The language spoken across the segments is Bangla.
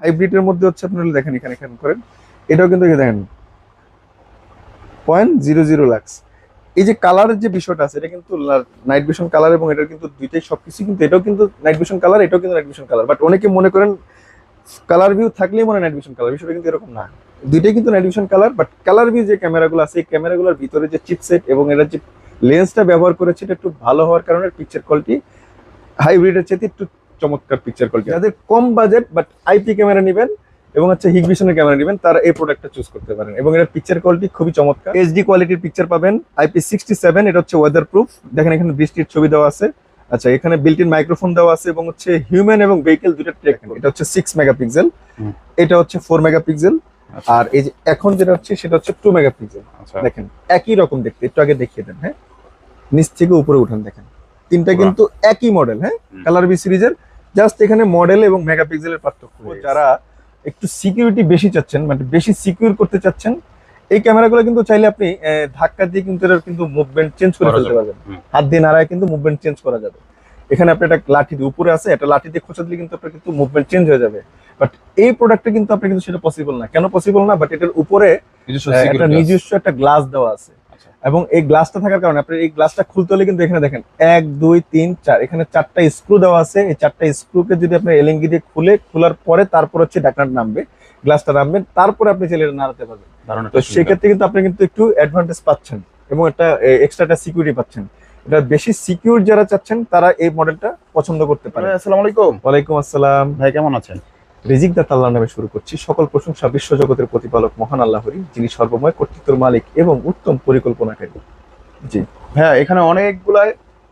হাইব্রিডের মধ্যে হচ্ছে আপনারা দেখেন এখানে এখানে করেন। এটাও কিন্তু দেখেন পয়েন্ট জিরো জিরো লাক্স এই যে কালারের যে বিষয়টা আছে, এটা কিন্তু নাইট ভিশন কালার এবং এটার কিন্তু দুইটাই সবকিছু কিন্তু, এটাও কিন্তু নাইট ভিশন কালার এটাও কিন্তু নাইট ভিশন কালার বাট অনেকে মনে করেন কালার ভিউ থাকলেই মনে নাইট ভিশন কালার বিষয়টা কিন্তু এরকম না। দুইটাই কিন্তু night vision colour but colour view যে ক্যামেরাগুলো আছে, এই ক্যামেরাগুলোর ভিতরে যে চিপসেট এবং এটার যে লেন্সটা ব্যবহার করেছে, এটা একটু ভালো হওয়ার কারণে পিকচার কোয়ালিটি হাইব্রিডের চেয়ে একটু চমৎকার পিকচার কোয়ালিটি যাদের কম বাজেট বাট আইপি ক্যামেরা নেবেন এবং হচ্ছে হিগভিশনের ক্যামেরা নেবেন তারা এই প্রোডাক্টটা চুজ করতে পারেন। এবং এটার পিকচার কোয়ালিটি খুবই চমৎকার। এইচডি কোয়ালিটির পিকচার পাবেন আইপি সিক্সটি সেভেন এটা হচ্ছে ওয়েদার প্রুফ দেখেন এখানে বৃষ্টির ছবি দেওয়া আছে। আচ্ছা এখানে বিল্ট ইন মাইক্রোফোন দেওয়া আছে এবং হচ্ছে হিউম্যান এবং ভেহিকেল দুটো ট্রেক এটা হচ্ছে সিক্স মেগাপিক্সেল। এটা হচ্ছে ফোর মেগাপিক্সেল আর এই যে এখন যেটা হচ্ছে সেটা হচ্ছে টু মেগাপিক্সেল আচ্ছা। দেখেন একই রকম দেখতে একটু আগে দেখিয়ে দেন হ্যাঁ? নিচ থেকে উপরে উঠান দেখেন। তিনটা কিন্তু একই মডেল হ্যাঁ? কালার বি সিরিজের জাস্ট এখানে মডেল এবং মেগাপিক্সেলের পার্থক্য যারা একটু সিকিউরিটি বেশি চাচ্ছেন মানে বেশি সিকিউর করতে চাচ্ছেন এই ক্যামেরাগুলো কিন্তু চাইলে আপনি ধাক্কা দিয়ে কিন্তু এটার কিন্তু মুভমেন্ট চেঞ্জ করে ফেলতে পারবেন। হাত দিয়ে নাড়ায় কিন্তু মুভমেন্ট চেঞ্জ করা যাবে। এখানে আপনি একটা লাঠি দিয়ে উপরে আছে একটা লাঠি দিয়ে খোঁচা দিলে কিন্তু আপনার কিন্তু মুভমেন্ট চেঞ্জ হয়ে যাবে। বাট এই প্রোডাক্টে কিন্তু আপনার কিন্তু সেটা পসিবল না। কেন পসিবল না? বাট এটার উপরে নিজস্ব একটা নিজস্ব একটা গ্লাস দেওয়া আছে। এবং এই গ্লাসটা থাকার কারণে আপনি এই গ্লাসটা খুলতে হলে কিন্তু এখানে দেখেন এক দুই তিন চার এখানে চারটা স্ক্রু দেওয়া আছে। এই চারটা স্ক্রুকে যদি আপনি এলেঙ্গি দিয়ে খুলে খোলার পরে তারপর হচ্ছে ঢাকনাটা নামবে গ্লাসটা নামবেন তারপরে আপনি ছেলে নাড়াতে পারবেন। তো সেক্ষেত্রে কিন্তু আপনি কিন্তু একটু অ্যাডভান্টেজ পাচ্ছেন এবং একটা এক্সট্রা একটা সিকিউরিটি পাচ্ছেন। এটা বেশি সিকিউর যারা চাচ্ছেন তারা এই মডেলটা পছন্দ করতে পারে। আসসালামু আলাইকুম। ওয়ালাইকুম আসসালাম। ভাই কেমন আছেন? রিজিক দাত আল্লাহ নামে শুরু করছি। সকল প্রশংসা বিশ্বজগতের প্রতিপালক মহান আল্লাহরই যিনি সর্বময় কর্তৃত্বর মালিক এবং উত্তম পরিকল্পনাকারী জি। হ্যাঁ এখানে অনেকগুলা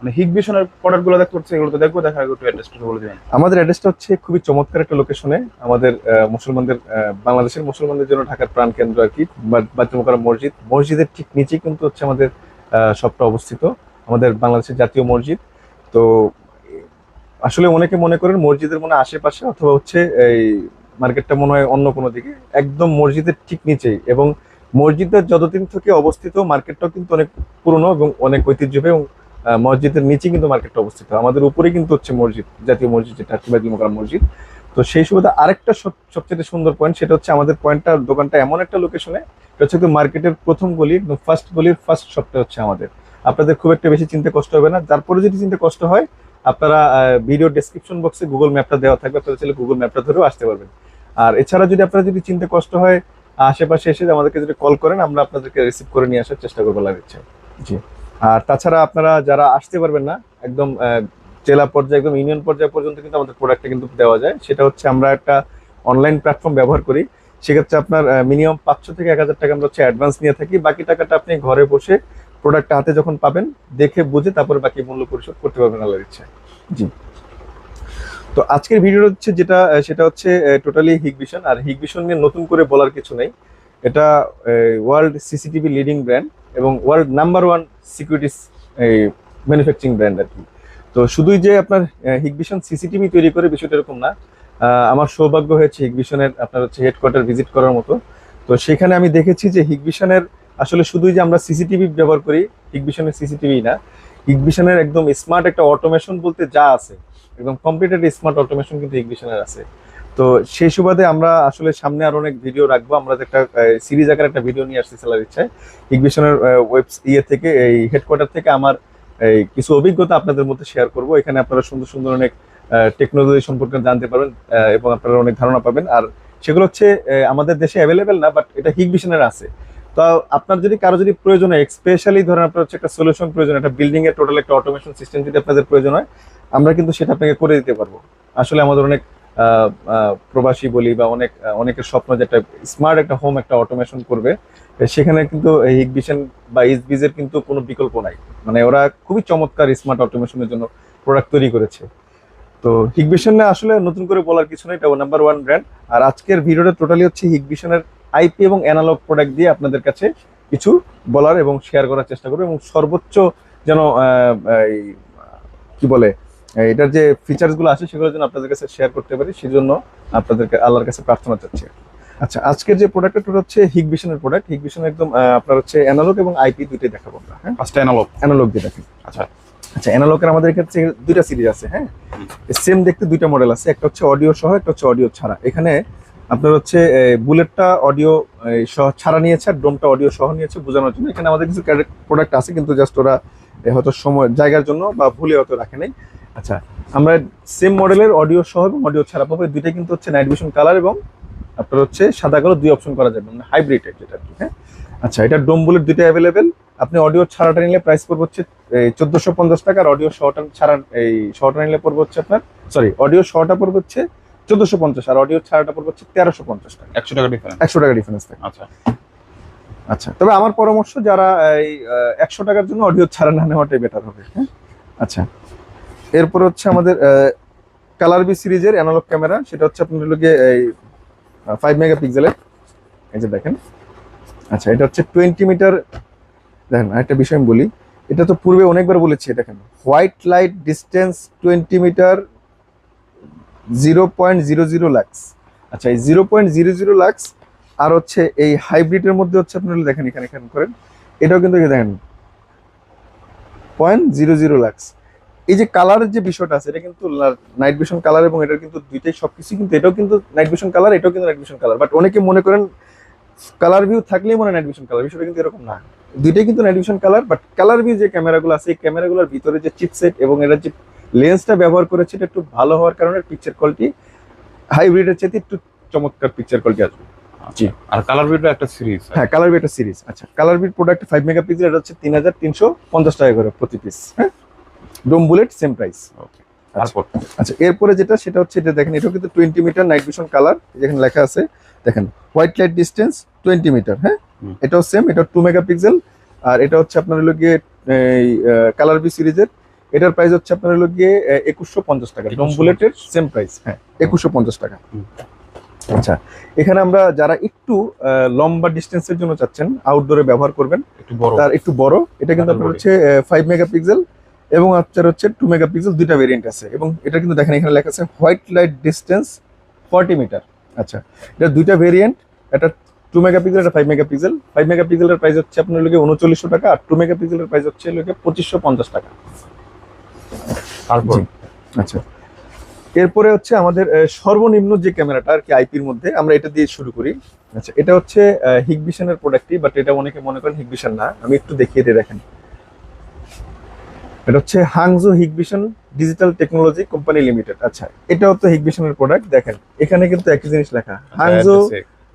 মানে হিগ ভিশনের প্রোডাক্টগুলো দেখতে পাচ্ছি এগুলো তো দেখব দেখা একটু অ্যাড্রেসটা বলে দিবেন। আমাদের অ্যাড্রেসটা হচ্ছে খুবই চমৎকার একটা লোকেশনে আমাদের মুসলমানদের বাংলাদেশের মুসলমানদের জন্য ঢাকার প্রাণ কেন্দ্র আর কি বাচ্চুমকার মসজিদ। মসজিদের ঠিক নিচেই কিন্তু হচ্ছে আমাদের শপটা অবস্থিত। আমাদের বাংলাদেশের জাতীয় মসজিদ। তো আসলে অনেকে মনে করেন মসজিদের মনে আশেপাশে অথবা হচ্ছে এই মার্কেটটা মনে হয় অন্য কোনো দিকে, একদম মসজিদের ঠিক নিচেই এবং মসজিদের যতদিন থেকে অবস্থিত মার্কেটটাও কিন্তু অনেক পুরনো এবং অনেক ঐতিহ্যবাহী এবং মসজিদের নিচে কিন্তু মার্কেটটা অবস্থিত। আমাদের উপরে কিন্তু হচ্ছে মসজিদ, জাতীয় মসজিদ যেটা মোকাররম মসজিদ। তো সেই সুবাদে আরেকটা সব- সবচেয়ে সুন্দর পয়েন্ট সেটা হচ্ছে আমাদের পয়েন্টটা, দোকানটা এমন একটা লোকেশনে এটা হচ্ছে মার্কেটের প্রথম গলি ফার্স্ট গলির ফার্স্ট শপটা হচ্ছে আমাদের। আপনাদের খুব একটা বেশি চিনতে কষ্ট হবে না। তারপরে যদি চিনতে কষ্ট হয় আপনারা ভিডিও ডেসক্রিপশন বক্সে গুগল ম্যাপটা দেওয়া থাকবে আপনারা চাইলে গুগল ম্যাপটা ধরেও আসতে পারবেন। আর এছাড়া যদি আপনারা যদি চিনতে কষ্ট হয় আশেপাশে এসে আমাদেরকে যদি কল করেন আমরা আপনাদেরকে রিসিভ করে নিয়ে আসার চেষ্টা করব লাগছে জি। আর তাছাড়া আপনারা যারা আসতে পারবেন না একদম জেলা পর্যায়ে একদম ইউনিয়ন পর্যায়ে পর্যন্ত কিন্তু আমাদের প্রোডাক্টটা কিন্তু দেওয়া যায়। সেটা হচ্ছে আমরা একটা অনলাইন প্ল্যাটফর্ম ব্যবহার করি। সেক্ষেত্রে আপনার মিনিমাম পাঁচশো থেকে এক হাজার টাকা আমরা হচ্ছে অ্যাডভান্স নিয়ে থাকি। বাকি টাকাটা আপনি ঘরে বসে প্রোডাক্টটা হাতে যখন পাবেন দেখে বুঝে তারপরে বাকি মূল্য পরিশোধ করতে পারবেন আল্লাহর ইচ্ছায় জি। তো আজকের ভিডিও হচ্ছে যেটা সেটা হচ্ছে টোটালি হিগভিশন আর হিগভিশন নিয়ে নতুন করে বলার কিছু নেই। এটা ওয়ার্ল্ড সিসিটিভি লিডিং ব্র্যান্ড এবং world number one security manufacturing brand আর কি। তো শুধুই যে আপনার হিগভিশন সিসিটিভি তৈরি করে বিষয়টা এরকম না। আমার সৌভাগ্য হয়েছে হিগভিশনের আপনার হচ্ছে হেডকোয়ার্টার ভিজিট করার মতো। তো সেখানে আমি দেখেছি যে হিগভিশনের আসলে শুধুই যে আমরা সিসিটিভি ব্যবহার করি হিগভিশনের সিসিটিভি না। হিগভিশনের একদম স্মার্ট একটা অটোমেশন বলতে যা আছে, একদম কমপ্লিট একটা স্মার্ট অটোমেশন কিন্তু হিগভিশনের আছে। তো সেই সুবাদে আমরা আসলে সামনে আরও অনেক ভিডিও রাখব। আমরা একটা সিরিজ আকার একটা ভিডিও নিয়ে আসছি সেলার ইচ্ছায় হিগভিশনের ওয়েব ইয়ে থেকে, এই হেডকোয়ার্টার থেকে আমার এই কিছু অভিজ্ঞতা আপনাদের মধ্যে শেয়ার করব। এখানে আপনারা সুন্দর সুন্দর অনেক টেকনোলজি সম্পর্কে জানতে পারবেন এবং আপনারা অনেক ধারণা পাবেন। আর সেগুলো হচ্ছে আমাদের দেশে অ্যাভেলেবেল না বাট এটা হিগভিশনের আছে। তো আপনার যদি কারও যদি প্রয়োজন হয় স্পেশালি ধরেন আপনার হচ্ছে একটা সলিউশন প্রয়োজন, একটা বিল্ডিং এর টোটাল একটা অটোমেশন সিস্টেম যদি আপনাদের প্রয়োজন হয়, আমরা কিন্তু সেটা আপনাকে করে দিতে পারব। আসলে আমাদের অনেক প্রবাসী বলি বা অনেক অনেকের স্বপ্ন যে একটা স্মার্ট একটা হোম একটা অটোমেশন করবে সেখানে কিন্তু এই হিগভিশন বা ইসবিজের কিন্তু কোনো বিকল্প নাই। মানে ওরা খুবই চমৎকার স্মার্ট অটোমেশনের জন্য প্রোডাক্ট তৈরি করেছে। তো হিগভিশনে আসলে নতুন করে বলার কিছু নেই, এটা নাম্বার ওয়ান ব্র্যান্ড আর আজকের ভিডিওটা টোটালি হচ্ছে হিগভিশনের আইপি এবং অ্যানালগ প্রোডাক্ট দিয়ে আপনাদের কাছে কিছু বলার এবং শেয়ার করার চেষ্টা করব এবং সর্বোচ্চ যেন এই, কি বলে এটার যে ফিচার্সগুলো আছে সেগুলো যেন আপনাদের কাছে শেয়ার করতে পারি সেজন্য আপনাদেরকে আল্লাহর কাছে প্রার্থনা চাচ্ছি। আচ্ছা আজকের যে প্রোডাক্টটা হচ্ছে হিগভিশনের প্রোডাক্ট হিগভিশন একদম আপনার হচ্ছে অ্যানালগ এবং আইপি দুইটাই দেখাবো আমরা হ্যাঁ? ফার্স্ট অ্যানালগ অ্যানালগ দিয়ে দেখেন। আচ্ছা। আচ্ছা অ্যানালগের আমাদের কাছে দুইটা সিরিজ আছে হ্যাঁ? সেম দেখতে দুইটা মডেল আছে একটা হচ্ছে অডিও সহ একটা হচ্ছে অডিও ছাড়া। এখানে আপনার হচ্ছে বুলেটটা অডিও সহ ছাড়া নিয়েছে আর ডোমটা অডিও সহ নিয়েছে বোঝানোর জন্য। এখানে আমাদের কিছু প্রোডাক্ট আছে, কিন্তু জাস্ট ওরা হয়তো সময়, জায়গার জন্য বা ভুলে হয়তো রাখে নাই। আচ্ছা আমরা সেম মডেলের অডিও সহ এবং অডিও ছাড়া পাবো। এই দুইটা কিন্তু হচ্ছে নাইট ভিশন কালার এবং আপনার হচ্ছে সাদা কালো দুই অপশন করা যাবে মানে হাইব্রিড যেটা আর কি হ্যাঁ? আচ্ছা এটা ডোম বুলেট দুইটা অ্যাভেলেবেল আপনি অডিও ছাড়াটা নিলে প্রাইস পড়বে হচ্ছে চোদ্দোশো পঞ্চাশ টাকা আর অডিও শহটা ছাড়া, এই শহটা নিলে পড়বে হচ্ছে আপনার সরি অডিও শহটা পড়বে হচ্ছে চোদ্দোশো পঞ্চাশ আর অডিও ছাড়াটা পড়বে হচ্ছে তেরোশো পঞ্চাশ টাকা। একশো টাকা ডিফারেন্স একশো টাকা ডিফারেন্স থাকে আচ্ছা। আচ্ছা তবে আমার পরামর্শ যারা এই একশো টাকার জন্য অডিও ছাড়া না নেওয়াটাই বেটার হবে হ্যাঁ? আচ্ছা। এরপর হচ্ছে আমাদের কালার বি সিরিজের অ্যানালগ ক্যামেরা সেটা হচ্ছে আপনার লোকে এই ফাইভ মেগা পিক্সেলের এই যে দেখেন। আচ্ছা এটা হচ্ছে টোয়েন্টি মিটার দেখেন আরেকটা বিষয় আমি বলি। এটা তো পূর্বে অনেকবার বলেছি দেখেন white light distance twenty metre zero point zero zero lux আচ্ছা এই zero point zero zero lux আর হচ্ছে এই হাইব্রিডের মধ্যে হচ্ছে আপনারা দেখেন এখানে এখানে করেন। এটাও কিন্তু দেখেন। পয়েন্ট জিরো জিরো লাক্স এই যে কালারের যে বিষয়টা আছে, এটা কিন্তু নাইট ভিশন কালার এবং এটার কিন্তু দুইটাই সবকিছু কিন্তু এটাও কিন্তু নাইট ভিশন কালার এটাও কিন্তু নাইট ভিশন কালার বাট অনেকে মনে করেন কালার ভিউ থাকলেই মনে নাইট ভিশন কালার বিষয়টা কিন্তু এরকম না। দুইটাই কিন্তু night vision colour but colour view যে ক্যামেরাগুলো আছে, এই ক্যামেরাগুলোর ভিতরে যে চিপসেট এবং এটার যে লেন্সটা ব্যবহার করেছে এটা একটু ভালো হওয়ার কারণে পিকচার কোয়ালিটি হাইব্রিডের চাইতে একটু চমৎকার পিকচার কোয়ালিটি আসবে। জি। আর কালার একটা সিরিজ হ্যাঁ কালার একটা সিরিজ আচ্ছা। Colour bit product five megapixel এটা হচ্ছে তিন হাজার তিনশো পঞ্চাশ টাকা করে প্রতি পিস হ্যাঁ? Dome bullet same price okay তারপর আচ্ছা এরপরে যেটা সেটা হচ্ছে এটা দেখেন এটাও কিন্তু twenty metre night vision colour যেখানে লেখা আছে দেখেন white light distance twenty metre হ্যাঁ? এটাও সেম এটা টু মেগাপিক্সেল আর এটা হচ্ছে আপনার হলো গিয়ে কালার বি সিরিজের এটার প্রাইস হচ্ছে আপনার হলো গিয়ে একুশশো পঞ্চাশ টাকা। ডোম বুলেটের সেম প্রাইস হ্যাঁ একুশশো পঞ্চাশ টাকা। আচ্ছা এখানে আমরা যারা একটু লম্বা ডিস্টেন্সের জন্য চাচ্ছেন আউটডোরে ব্যবহার করবেন একটু তার একটু বড়। এটা কিন্তু আপনার হচ্ছে ফাইভ মেগাপিক্সেল এবং আপনার হচ্ছে টু মেগাপিক্সেল দুইটা ভেরিয়েন্ট আছে। এবং এটা কিন্তু দেখেন এখানে লেখা আছে white light distance forty metre আচ্ছা এটা দুইটা ভেরিয়েন্ট এটা টু মেগাপিক্সেল এটা ফাইভ মেগাপিক্সেল ফাইভ মেগাপিক্সেলের প্রাইস হচ্ছে আপনার লোকে উনচল্লিশশো টাকা আর টু মেগাপিক্সেলের প্রাইস হচ্ছে লোকে পঁচিশশো পঞ্চাশ টাকা। তারপর? আচ্ছা। এরপরে হচ্ছে আমাদের সর্বনিম্ন যে ক্যামেরাটা আর কি আইপির মধ্যে আমরা এটা দিয়ে শুরু করি। আচ্ছা এটা হচ্ছে হিগবিশনের প্রোডাক্টই বাট এটা অনেকে মনে করেন হিগবিশন না। আমি একটু দেখিয়ে দিয়ে দেখেন। এটা হচ্ছে Hangzhou Hikvision digital technology company limited. আচ্ছা এটাও তো হিগবিশনের প্রোডাক্ট দেখেন। এখানে কিন্তু একই জিনিস লেখা। Hangzhou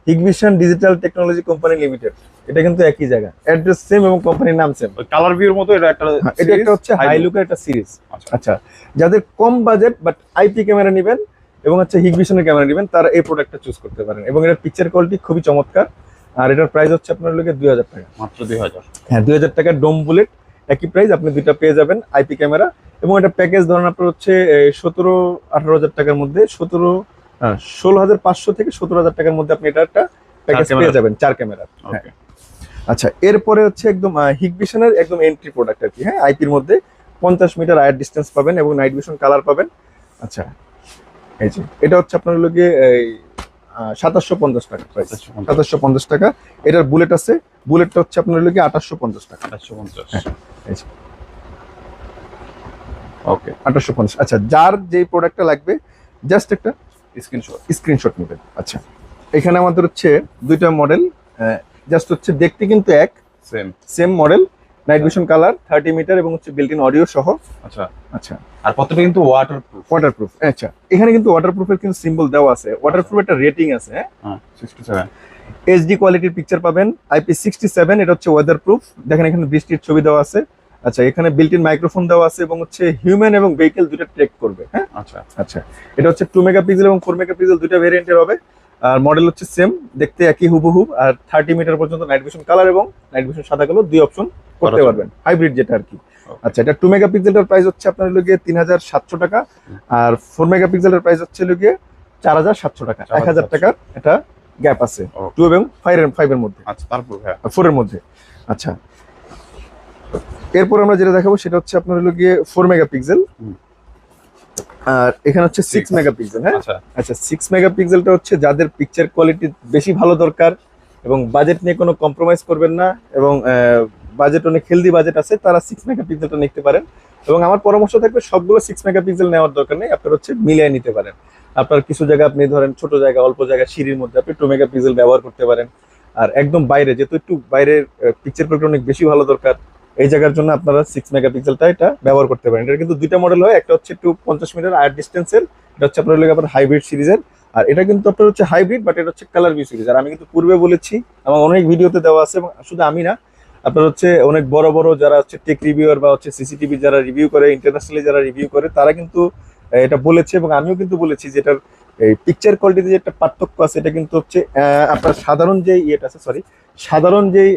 Hikvision digital technology company limited এটা কিন্তু একই জায়গা। অ্যাড্রেস সেম এবং কোম্পানির নাম সেম কালার ভিউর মতো এটা একটা হ্যাঁ, এটা একটা হচ্ছে হাই লুকের একটা সিরিজ আচ্ছা। আচ্ছা যাদের কম বাজেট বাট আইপি ক্যামেরা নেবেন এবং হচ্ছে হিগভিশনের ক্যামেরা নেবেন তারা এই প্রোডাক্টটা চুজ করতে পারেন। এবং এটার পিকচার কোয়ালিটি খুবই চমৎকার। আর এটার প্রাইস হচ্ছে আপনার লোকে দুই হাজার টাকা। মাত্র দুই হাজার। হ্যাঁ দুই হাজার টাকার ডোম বুলেট একই প্রাইস আপনি দুইটা পেয়ে যাবেন আইপি ক্যামেরা এবং এটা প্যাকেজ ধরেন আপনার হচ্ছে সতেরো আঠারো হাজার টাকার মধ্যে সতেরো ষোলো হাজার পাঁচশো থেকে সতেরো হাজার টাকার মধ্যে আপনি এটা একটা প্যাকেজ পেয়ে যাবেন চার ক্যামেরা হ্যাঁ। আচ্ছা এরপরে হচ্ছে একদম হিগভিশনের একদম এন্ট্রি প্রোডাক্ট আর কি হ্যাঁ আইপির মধ্যে পঞ্চাশ মিটার আয়ার ডিস্টেন্স পাবেন এবং নাইট ভিশন কালার পাবেন। আচ্ছা এই যে এটা হচ্ছে আপনার লোকে এই সাতাশশো পঞ্চাশ টাকা প্রাইস সাতাশশো পঞ্চাশ। টাকা। এটার বুলেট আছে বুলেটটা হচ্ছে আপনার লোকে আঠাশশো পঞ্চাশ টাকা। আটশো পঞ্চাশ। ওকে আঠাশশো পঞ্চাশ। আচ্ছা যার যেই প্রোডাক্টটা লাগবে জাস্ট একটা স্ক্রিনশট স্ক্রিনশট নেবেন। আচ্ছা এখানে আমাদের হচ্ছে দুইটা মডেল জাস্ট হচ্ছে দেখতে কিন্তু এক। Same same model night vision colour thirty metre এবং হচ্ছে বিল্ট ইন অডিও সহ। আচ্ছা। আচ্ছা। আর প্রত্যেকটা কিন্তু ওয়াটার প্রুফ ওয়াটারপ্রুফ আচ্ছা। এখানে কিন্তু ওয়াটারপ্রুফের কিন্তু সিম্বল দেওয়া আছে। ওয়াটারপ্রুফ একটা রেটিং আছে হ্যাঁ? এইচডি কোয়ালিটির পিকচার পাবেন আইপি সিক্সটি সেভেন এটা হচ্ছে ওয়েদার প্রুফ দেখেন এখানে বৃষ্টির ছবি দেওয়া আছে। আচ্ছা এখানে বিল্ট ইন মাইক্রোফোন দেওয়া আছে এবং হচ্ছে হিউম্যান এবং ভেহিকেল দুটো ট্রেক করবে হ্যাঁ? আচ্ছা। আচ্ছা এটা হচ্ছে টু মেগাপিক্সেল এবং ফোর মেগাপিক্সেল দুটো ভেরিয়েন্টের হবে। আর মডেল হচ্ছে সেম দেখতে একই হুবহু। আর থার্টি মিটার পর্যন্ত নাইট ভিশন কালার এবং নাইট ভিশন সাদা কালো দুই অপশন করতে করা পারবেন হাইব্রিড যেটা আর কি। আচ্ছা এটা টু মেগাপিক্সেলের প্রাইস হচ্ছে আপনার লোকে তিন হাজার সাতশো টাকা। আর ফোর মেগাপিক্সেলের প্রাইস হচ্ছে লোকে চার হাজার সাতশো টাকা এক হাজার 4,700 টাকার এটা গ্যাপ আছে টু এবং ফাইভ ফাইভের মধ্যে। আচ্ছা তারপর হ্যাঁ ফোরের মধ্যে। আচ্ছা এরপর আমরা যেটা দেখাবো সেটা হচ্ছে আপনার হলো গিয়ে ফোর মেগাপিক্সেল। আর এখানে হচ্ছে সিক্স। মেগাপিক্সেল হ্যাঁ? আচ্ছা। আচ্ছা সিক্স মেগাপিক্সেলটা হচ্ছে যাদের পিকচার কোয়ালিটি বেশি ভালো দরকার এবং বাজেট নিয়ে কোনো কম্প্রোমাইজ করবেন না এবং বাজেট অনেক হেলদি বাজেট আছে তারা সিক্স মেগাপিক্সেলটা নিতে পারেন। এবং আমার পরামর্শ থাকবে সবগুলো সিক্স মেগাপিক্সেল নেওয়ার দরকার নেই আপনার হচ্ছে মিলিয়ে নিতে পারেন। আপনার কিছু জায়গা আপনি ধরেন ছোট জায়গা অল্প জায়গা সিঁড়ির মধ্যে আপনি টু মেগাপিক্সেল ব্যবহার করতে পারেন। আর একদম বাইরে যেহেতু একটু বাইরের পিকচার কোয়ালিটি অনেক বেশি ভালো দরকার এই জায়গার জন্য আপনারা সিক্স মেগাপিক্সেলটা এটা ব্যবহার করতে পারেন। এটা কিন্তু দুইটা মডেল হয়, একটা হচ্ছে একটু পঞ্চাশ মিটার আয়ার ডিস্টেন্সের এটা হচ্ছে আপনার আপনার হাইব্রিড সিরিজের। আর এটা কিন্তু আপনার হচ্ছে হাইব্রিড বাট এটা হচ্ছে কালার ভিউ সিরিজ। আর আমি কিন্তু পূর্বে বলেছি, এবং অনেক ভিডিওতে দেওয়া আছে, এবং শুধু আমি না, আপনার হচ্ছে অনেক বড় বড় যারা হচ্ছে টেক রিভিউয়ার বা হচ্ছে সিসিটিভি যারা রিভিউ করে ইন্টারন্যাশনালি যারা রিভিউ করে, তারা কিন্তু এটা বলেছে, এবং আমিও কিন্তু বলেছি যে এটার, এই পিকচার কোয়ালিটিতে যে একটা পার্থক্য আছে, এটা কিন্তু হচ্ছে আপনার সাধারণ যে ইয়েটা আছে সরি সাধারণ যেই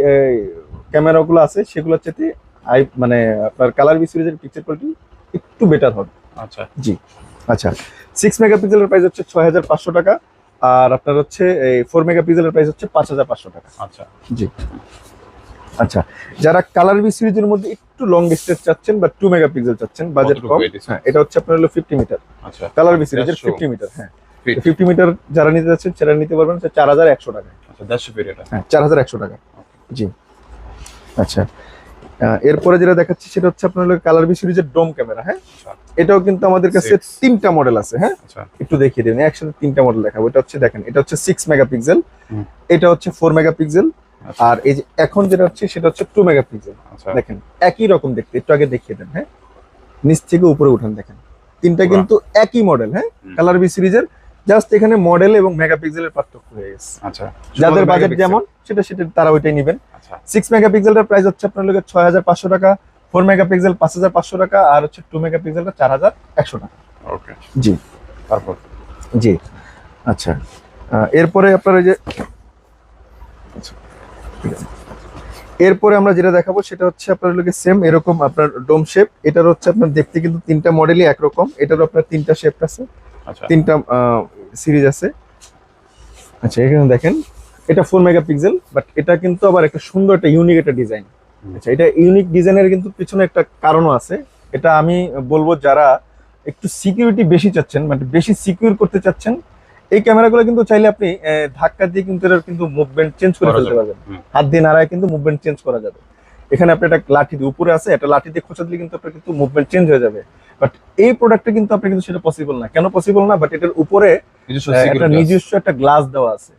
ক্যামেরাগুলো আছে সেগুলো হচ্ছে আই মানে আপনার কালার বি সিরিজের পিকচার কোয়ালিটি একটু বেটার হবে। আচ্ছা। জি আচ্ছা। সিক্স মেগাপিক্সেলের প্রাইস হচ্ছে ছয় হাজার পাঁচশো টাকা আর আপনার হচ্ছে এই ফোর মেগাপিক্সেলের প্রাইস হচ্ছে পাঁচ হাজার পাঁচশো টাকা। আচ্ছা। জি। আচ্ছা যারা কালার বি সিরিজের মধ্যে একটু লং ডিস্টেন্স চাচ্ছেন বা টু মেগাপিক্সেল চাচ্ছেন বাজেট কম হ্যাঁ এটা হচ্ছে আপনার হলো ফিফটি মিটার আচ্ছা। কালার বি সিরিজের ফিফটি মিটার হ্যাঁ। ফিফটি মিটার যারা নিতে যাচ্ছেন সেটা নিতে পারবেন চার হাজার একশো টাকা আচ্ছা দেড়শো ফিট এটা হ্যাঁ চার হাজার একশো টাকা জি। আচ্ছা। এরপরে যেটা দেখাচ্ছি সেটা হচ্ছে আপনার কালার বি সিরিজের ডোম ক্যামেরা হ্যাঁ? আচ্ছা। এটাও কিন্তু আমাদের কাছে তিনটা মডেল আছে হ্যাঁ? আচ্ছা। একটু দেখিয়ে দিন একসাথে তিনটা মডেল দেখাবো। এটা হচ্ছে দেখেন এটা হচ্ছে সিক্স মেগাপিক্সেল এটা হচ্ছে ফোর মেগাপিক্সেল আচ্ছা। আর এই যে এখন যেটা হচ্ছে সেটা হচ্ছে টু মেগাপিক্সেল দেখেন একই রকম দেখতে একটু আগে দেখিয়ে দেন হ্যাঁ? নিচ থেকে উপরে উঠান দেখেন। তিনটা কিন্তু একই মডেল হ্যাঁ? কালার বি সিরিজের জাস্ট এখানে মডেল এবং মেগাপিক্সেলের পার্থক্য হয়ে গেছে। আচ্ছা। যাদের বাজেট যেমন সেটা সেটা তারা ওইটাই নেবেন। আচ্ছা। সিক্স মেগাপিক্সেলটার প্রাইস হচ্ছে আপনার লোকের ছয় হাজার পাঁচশো টাকা ফোর মেগাপিক্সেল পাঁচ হাজার পাঁচশো টাকা আর হচ্ছে টু মেগাপিক্সেলটা চার হাজার একশো টাকা। ওকে জি। তারপর? জি। আচ্ছা। এরপরে আপনার এই যে আচ্ছা। এরপরে আমরা যেটা দেখাবো সেটা হচ্ছে আপনার লোকে সেম এরকম আপনার ডোম শেপ এটার হচ্ছে আপনার দেখতে কিন্তু তিনটা মডেলই একরকম। এটারও আপনার তিনটা শেপ আছে। আচ্ছা। তিনটা সিরিজ আছে। আচ্ছা এখানে দেখেন। এটা ফোর মেগাপিক্সেল বাট এটা কিন্তু আবার একটা সুন্দর একটা ইউনিক একটা ডিজাইন আচ্ছা এটা ইউনিক ডিজাইনের কিন্তু পিছনে একটা কারণও আছে। এটা আমি বলব যারা একটু সিকিউরিটি বেশি চাচ্ছেন মানে বেশি সিকিউর করতে চাচ্ছেন এই ক্যামেরাগুলো কিন্তু চাইলে আপনি ধাক্কা দিয়ে কিন্তু এটার কিন্তু মুভমেন্ট চেঞ্জ করে ফেলতে পারবেন। হাত দিয়ে নাড়ায় কিন্তু মুভমেন্ট চেঞ্জ করা যাবে। এখানে আপনি একটা লাঠি দিয়ে উপরে আছে একটা লাঠি দিয়ে খোঁচা দিলে কিন্তু আপনার কিন্তু মুভমেন্ট চেঞ্জ হয়ে যাবে। বাট এই প্রোডাক্টে কিন্তু আপনি কিন্তু সেটা পসিবল না। কেন পসিবল না? বাট এটার উপরে নিজস্ব একটা নিজস্ব একটা গ্লাস দেওয়া আছে।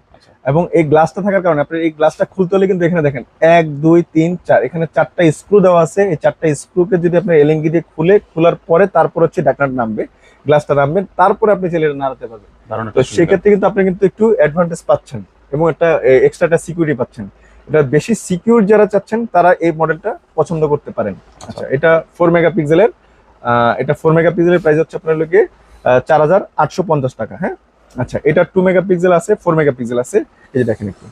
এবং এই গ্লাসটা থাকার কারণে আপনি এই গ্লাসটা খুলতে হলে কিন্তু এখানে দেখেন এক দুই তিন চার এখানে চারটা স্ক্রু দেওয়া আছে। এই চারটা স্ক্রুকে যদি আপনি এলেঙ্গি দিয়ে খুলে খোলার পরে তারপর হচ্ছে ঢাকনাটা নামবে গ্লাসটা নামবেন তারপরে আপনি এটা নাড়াতে পারবেন। তো সেক্ষেত্রে কিন্তু আপনি কিন্তু একটু অ্যাডভান্টেজ পাচ্ছেন এবং একটা এক্সট্রা একটা সিকিউরিটি পাচ্ছেন। এটা বেশি সিকিউর যারা চাচ্ছেন তারা এই মডেলটা পছন্দ করতে পারেন। আচ্ছা। এটা ফোর মেগাপিক্সেলের এটা ফোর মেগাপিক্সেলের প্রাইস হচ্ছে আপনার লোকে চার হাজার আটশো পঞ্চাশ টাকা হ্যাঁ? আচ্ছা এটা টু মেগাপিক্সেল আছে ফোর মেগাপিক্সেল আছে। এই যে দেখেন একটু।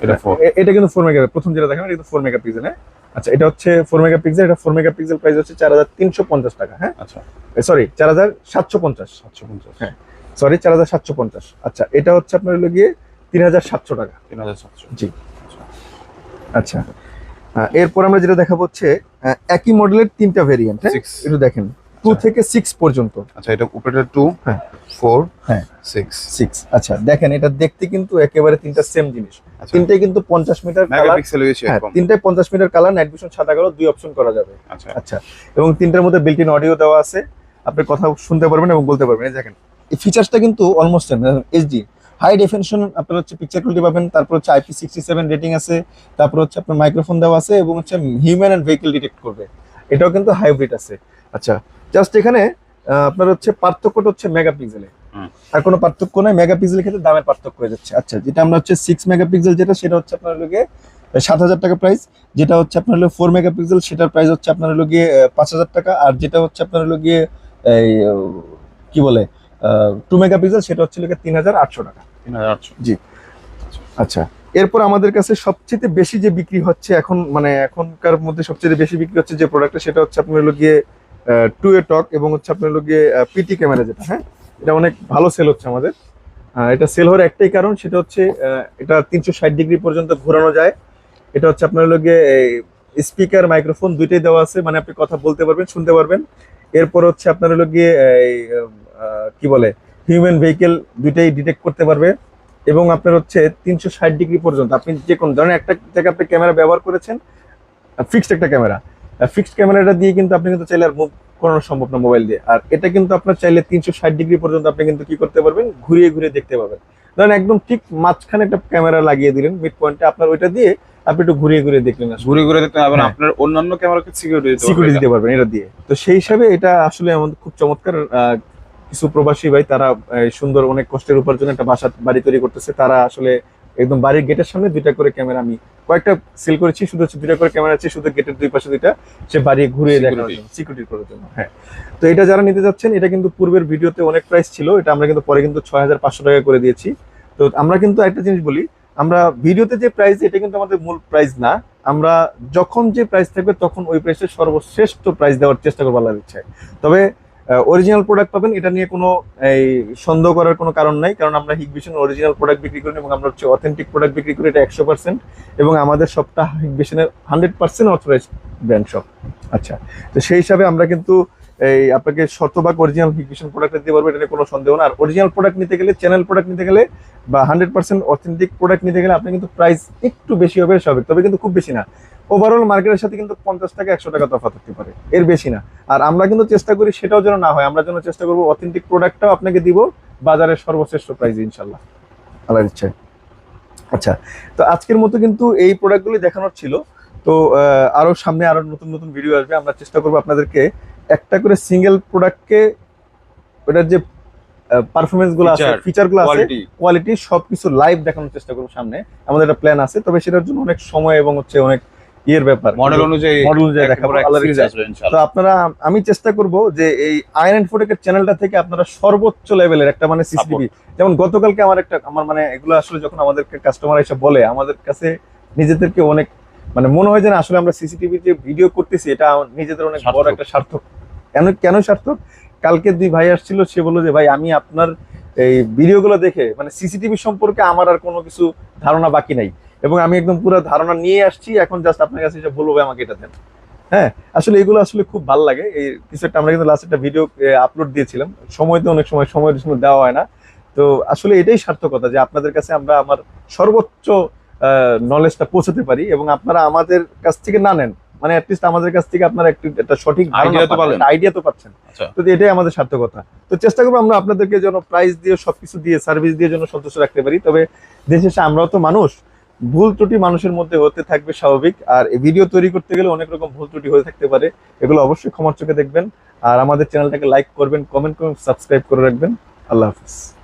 এটা। এটা কিন্তু ফোর মেগা প্রথম যেটা দেখেন এটা কিন্তু ফোর মেগাপিক্সেল হ্যাঁ? আচ্ছা এটা হচ্ছে ফোর মেগাপিক্সেল এটা ফোর মেগাপিক্সেল প্রাইস হচ্ছে চার হাজার তিনশো পঞ্চাশ টাকা হ্যাঁ? আচ্ছা। সরি চার হাজার সাতশো পঞ্চাশ। সাতশো পঞ্চাশ। হ্যাঁ। সরি চার হাজার সাতশো পঞ্চাশ। আচ্ছা এটা হচ্ছে আপনার হলো গিয়ে তিন হাজার সাতশো টাকা। তিন হাজার সাতশো। জি। আচ্ছা এরপর আমরা যেটা দেখাবো হচ্ছে একই মডেলের তিনটা ভেরিয়েন্ট হ্যাঁ? একটু দেখেন। টু আচ্ছা। থেকে সিক্স পর্যন্ত। আচ্ছা এটা উপরে টু হ্যাঁ। ফোর হ্যাঁ। সিক্স সিক্স আচ্ছা দেখেন এটা দেখতে কিন্তু একেবারে তিনটা সেম জিনিস। আচ্ছা। তিনটাই কিন্তু পঞ্চাশ মিটার হ্যাঁ তিনটায় পঞ্চাশ মিটার কালার নাইট ভিশন সাদা কালো দুই অপশন করা যাবে। আচ্ছা। আচ্ছা এবং তিনটার মধ্যে বিল্ট ইন অডিও দেওয়া আছে। আপনি কথা শুনতে পারবেন এবং বলতে পারবেন। দেখেন এই ফিচার্সটা কিন্তু almost same HD high definition আপনার হচ্ছে পিকচার কোয়ালিটি পাবেন তারপর হচ্ছে আইপি সিক্সটি সেভেন রেটিং আছে তারপর হচ্ছে আপনার মাইক্রোফোন দেওয়া আছে এবং হচ্ছে হিউম্যান অ্যান্ড ভেহিকেল ডিটেক্ট করবে। এটাও কিন্তু হাইব্রিড আছে। আচ্ছা জাস্ট এখানে আপনার হচ্ছে পার্থক্যটা হচ্ছে মেগাপিক্সেলে। আর কোনো পার্থক্য নয় মেগাপিক্সেলের ক্ষেত্রে দামের পার্থক্য হয়ে যাচ্ছে। আচ্ছা যেটা আমরা হচ্ছে সিক্স মেগাপিক্সেল যেটা সেটা হচ্ছে আপনার লোকে সাত হাজার টাকা প্রাইস যেটা হচ্ছে আপনার হলো ফোর মেগাপিক্সেল সেটার প্রাইস হচ্ছে আপনার হলো গিয়ে পাঁচ হাজার টাকা। আর যেটা হচ্ছে আপনার হলো গিয়ে এই কি বলে টু মেগাপিক্সেল সেটা হচ্ছে লোকে তিন হাজার আটশো টাকা। তিন হাজার আটশো। জি। আচ্ছা এরপর আমাদের কাছে সবচেয়ে বেশি যে বিক্রি হচ্ছে এখন মানে এখনকার মধ্যে সবচেয়ে বেশি বিক্রি হচ্ছে যে প্রোডাক্টটা সেটা হচ্ছে আপনার হলো গিয়ে টু এ টক এবং হচ্ছে আপনার গিয়ে পিটি ক্যামেরা যেটা হ্যাঁ? এটা অনেক ভালো সেল হচ্ছে আমাদের। এটা সেল হওয়ার একটাই কারণ, সেটা হচ্ছে এটা তিনশো ষাট ডিগ্রি পর্যন্ত ঘোরানো যায়। এটা হচ্ছে আপনার গিয়ে স্পিকার মাইক্রোফোন দুইটাই দেওয়া আছে মানে আপনি কথা বলতে পারবেন, শুনতে পারবেন। এরপর হচ্ছে আপনার হলো গিয়ে কি বলে হিউম্যান ভেহিকেল দুইটাই ডিটেক্ট করতে পারবে। এবং আপনার হচ্ছে তিনশো ষাট ডিগ্রি পর্যন্ত, আপনি যে কোনো ধরনের একটা জায়গায় আপনি ক্যামেরা ব্যবহার করেছেন ফিক্সড একটা ক্যামেরা ফিক্সড ক্যামেরাটা দিয়ে কিন্তু আপনি কিন্তু চাইলে আর মুভ করানো সম্ভব না মোবাইল দিয়ে। আর এটা কিন্তু আপনার চাইলে তিনশো ষাট ডিগ্রি পর্যন্ত আপনি কিন্তু কি করতে পারবেন? ঘুরিয়ে ঘুরিয়ে দেখতে পাবেন। ধরেন একদম ঠিক মাঝখানে একটা ক্যামেরা লাগিয়ে দিলেন মিড পয়েন্টে আপনার ওইটা দিয়ে আপনি একটু ঘুরিয়ে ঘুরিয়ে দেখলেন। ঘুরে ঘুরে দেখতে পাবেন হ্যাঁ। আপনার অন্যান্য ক্যামেরাকে সিকিউরিটি সিকিউরিটি দিতে পারবেন এটা। দিয়ে। তো সেই হিসাবে এটা আসলে আমাদের খুব চমৎকার আহ, কিছু প্রবাসী ভাই তারা সুন্দর অনেক কষ্টের উপার্জনে একটা বাসা বাড়ি তৈরি করতেছে। তারা আসলে একদম বাড়ির গেটের সামনে দুইটা করে ক্যামেরা আমি কয়েকটা সেল করেছি শুধু হচ্ছে দুইটা করে ক্যামেরা আছে শুধু গেটের দুই পাশে দুইটা সে বাড়ি ঘুরিয়ে জন্য সিকিউরিটি করার জন্য। হ্যাঁ। তো এটা যারা নিতে যাচ্ছেন এটা কিন্তু পূর্বের ভিডিওতে অনেক প্রাইস ছিল এটা আমরা কিন্তু পরে কিন্তু ছয় হাজার পাঁচশো টাকা করে দিয়েছি। তো আমরা কিন্তু একটা জিনিস বলি আমরা ভিডিওতে যে প্রাইস এটা কিন্তু আমাদের মূল প্রাইস না। আমরা যখন যে প্রাইস থাকবে তখন ওই প্রাইসের সর্বশ্রেষ্ঠ প্রাইস দেওয়ার চেষ্টা করব আল্লাহর ইচ্ছায়। তবে অরিজিনাল প্রোডাক্ট পাবেন, এটা নিয়ে কোনো, এই, সন্দেহ করার কোনো কারণ নাই, কারণ আমরা হিগবিশন অরিজিনাল প্রোডাক্ট বিক্রি করি এবং আমরা হচ্ছে অথেন্টিক প্রোডাক্ট বিক্রি করি, এটা একশো পার্সেন্ট এবং আমাদের সবটা হিগবিশনের হান্ড্রেড পার্সেন্ট অথরাইজ ব্র্যান্ড সব আচ্ছা তো সেই হিসাবে আমরা কিন্তু এই আপনাকে শতভাগ অরিজিনাল হিগবিশন প্রোডাক্ট দিতে পারব এটা কোনো সন্দেহ না। আর অরিজিনাল প্রোডাক্ট নিতে গেলে চ্যানেল প্রোডাক্ট নিতে গেলে বা হান্ড্রেড পার্সেন্ট অথেন্টিক প্রোডাক্ট নিতে গেলে আপনি কিন্তু প্রাইস একটু বেশি হবে স্বাভাবিক তবে কিন্তু খুব বেশি না। ওভারঅল মার্কেটের সাথে কিন্তু পঞ্চাশ টাকা, একশো টাকা তফাৎ হতে পারে। এর বেশি না। আর আমরা কিন্তু চেষ্টা করি সেটাও যেন না হয়। আমরা যেন চেষ্টা করব অথেন্টিক প্রোডাক্টটাও আপনাকে দিব বাজারের সর্বশ্রেষ্ঠ প্রাইস ইনশাল্লাহ আল্লাহর ইচ্ছায়। আচ্ছা তো আজকের মতো কিন্তু এই প্রোডাক্টগুলি দেখানোর ছিল। তো আরও সামনে আরও নতুন নতুন ভিডিও আসবে। আমরা চেষ্টা করব আপনাদেরকে একটা করে সিঙ্গেল প্রোডাক্টকে ওটার যে পারফরমেন্সগুলো আছে Feature, ফিচারগুলো আছে কোয়ালিটি সবকিছু লাইভ দেখানোর চেষ্টা করব সামনে। আমাদের একটা প্ল্যান আছে তবে সেটার জন্য অনেক সময় এবং হচ্ছে অনেক ইয়ের ব্যাপার। মডেল অনুযায়ী মডেল অনুযায়ী দেখাবো তো আপনারা আমি চেষ্টা করব যে এই আয়রন অ্যান্ড ফোটেকের চ্যানেলটা থেকে আপনারা সর্বোচ্চ লেভেলের একটা মানে সিসিটিভি যেমন গতকালকে আমার একটা আমার মানে এগুলো আসলে যখন আমাদেরকে কাস্টমার এসে বলে আমাদের কাছে নিজেদেরকে অনেক মানে মনে হয় যে না আসলে আমরা সিসিটিভি যে ভিডিও করতেছি এটা নিজেদের অনেক বড় একটা সার্থক। কেন কেন সার্থক? কালকে দুই ভাই আসছিল সে বলল যে ভাই আমি আপনার এই ভিডিওগুলো দেখে মানে সিসিটিভি সম্পর্কে আমার আর কোনো কিছু ধারণা বাকি নাই। এবং আমি একদম পুরো ধারণা নিয়ে আসছি এখন জাস্ট আপনার কাছে এসে বলব আমাকে এটা দেন। হ্যাঁ আসলে এগুলো আসলে খুব ভালো লাগে। এই কিছু একটা আমরা কিন্তু লাস্ট একটা ভিডিও আপলোড দিয়েছিলাম। সময় তো অনেক সময় সময়ের সময় দেওয়া হয় না। তো আসলে এটাই সার্থকতা যে আপনাদের কাছে আমরা আমার সর্বোচ্চ নলেজটা পৌঁছাতে পারি এবং আপনারা আমাদের কাছ থেকে না নেন মানে অ্যাটলিস্ট আমাদের কাছ থেকে আপনারা একটু একটা সঠিক তো। আইডিয়া তো পাচ্ছেন। আচ্ছা। তো এটাই আমাদের সার্থকতা। তো চেষ্টা করব আমরা আপনাদেরকে যেন প্রাইস দিয়ে সবকিছু দিয়ে সার্ভিস দিয়ে যেন সন্তুষ্ট রাখতে পারি। তবে দেশে আমরাও তো মানুষ ভুল ত্রুটি মানুষের মধ্যে হতে থাকবে স্বাভাবিক। আর ভিডিও তৈরি করতে গেলে অনেক রকম ভুল ত্রুটি হয়ে থাকতে পারে। এগুলো অবশ্যই ক্ষমার চোখে দেখবেন। আর আমাদের চ্যানেলটাকে লাইক করবেন কমেন্ট করবেন সাবস্ক্রাইব করে রাখবেন। আল্লাহ হাফিজ।